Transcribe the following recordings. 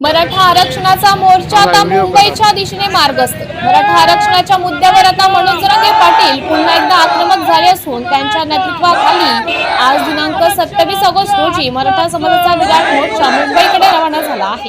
मराठा आरक्षणाचा मोर्चा आता मुंबईच्या दिशेने मार्गस्थ मराठा आरक्षणाच्या मुद्द्यावर आता मनोज जरांगे पाटील पुन्हा एकदा आक्रमक झाले असून त्यांच्या नेतृत्वाखाली आज दिनांक सत्तावीस ऑगस्ट रोजी मराठा समाजाचा विराट मोर्चा मुंबईकडे रवाना झाला आहे.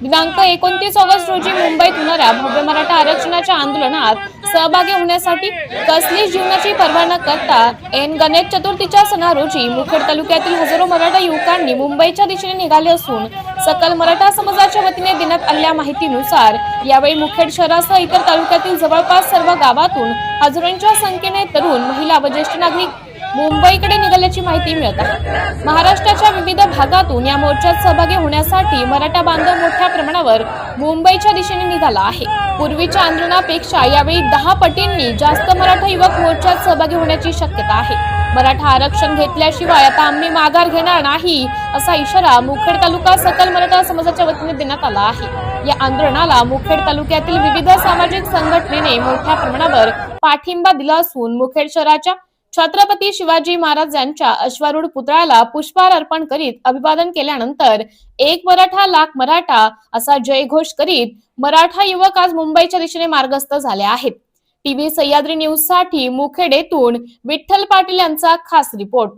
दिनांक एकोणतीस ऑगस्ट रोजी मुंबईत होणाऱ्या भव्य मराठा आरक्षणाच्या आंदोलनात सहभागी होण्यासाठी कसलीच जीवनाची पर्वा न करता एन. गणेश चतुर्थीच्या सणा रोजी मुखेड तालुक्यातील हजारो मराठा युवकांनी मुंबईच्या दिशेने निघाले असून सकल मराठा समाजाच्या वतीने देण्यात आलेल्या माहितीनुसार यावेळी मुखेड शहरासह इतर तालुक्यातील जवळपास सर्व गावातून हजारोंच्या संख्येने तरुण महिला व ज्येष्ठ नागरिक मुंबईकडे निघाल्याची माहिती मिळत आहे महाराष्ट्राच्या विविध भागातून या मोर्चात सहभागी होण्यासाठी मराठा बांधव मोठ्या प्रमाणावर मुंबईच्या दिशेने निघाला आहे. पूर्वीच्या आंदोलनापेक्षा यावेळी दहा पटींनी जास्त मराठा युवक मोर्चात सहभागी होण्याची शक्यता आहे. मराठा आरक्षण घेतल्याशिवाय आता आम्ही माघार घेणार नाही असा इशारा मुखेड तालुका सकल मराठा समाजाच्या वतीने देण्यात आला आहे. या आंदोलनाला मुखेड तालुक्यातील विविध सामाजिक संघटनेने मोठ्या प्रमाणावर पाठिंबा दिला असून मुखेड शहराच्या छत्रपती शिवाजी महाराज यांच्या अश्वारूढ पुतळ्याला पुष्पहार अर्पण करीत अभिवादन केल्यानंतर एक मराठा लाख मराठा असा जयघोष करीत मराठा युवक आज मुंबईच्या दिशेने मार्गस्थ झाले आहेत. टीव्ही सह्याद्री न्यूजसाठी मुखेडेतून विठ्ठल पाटील यांचा खास रिपोर्ट.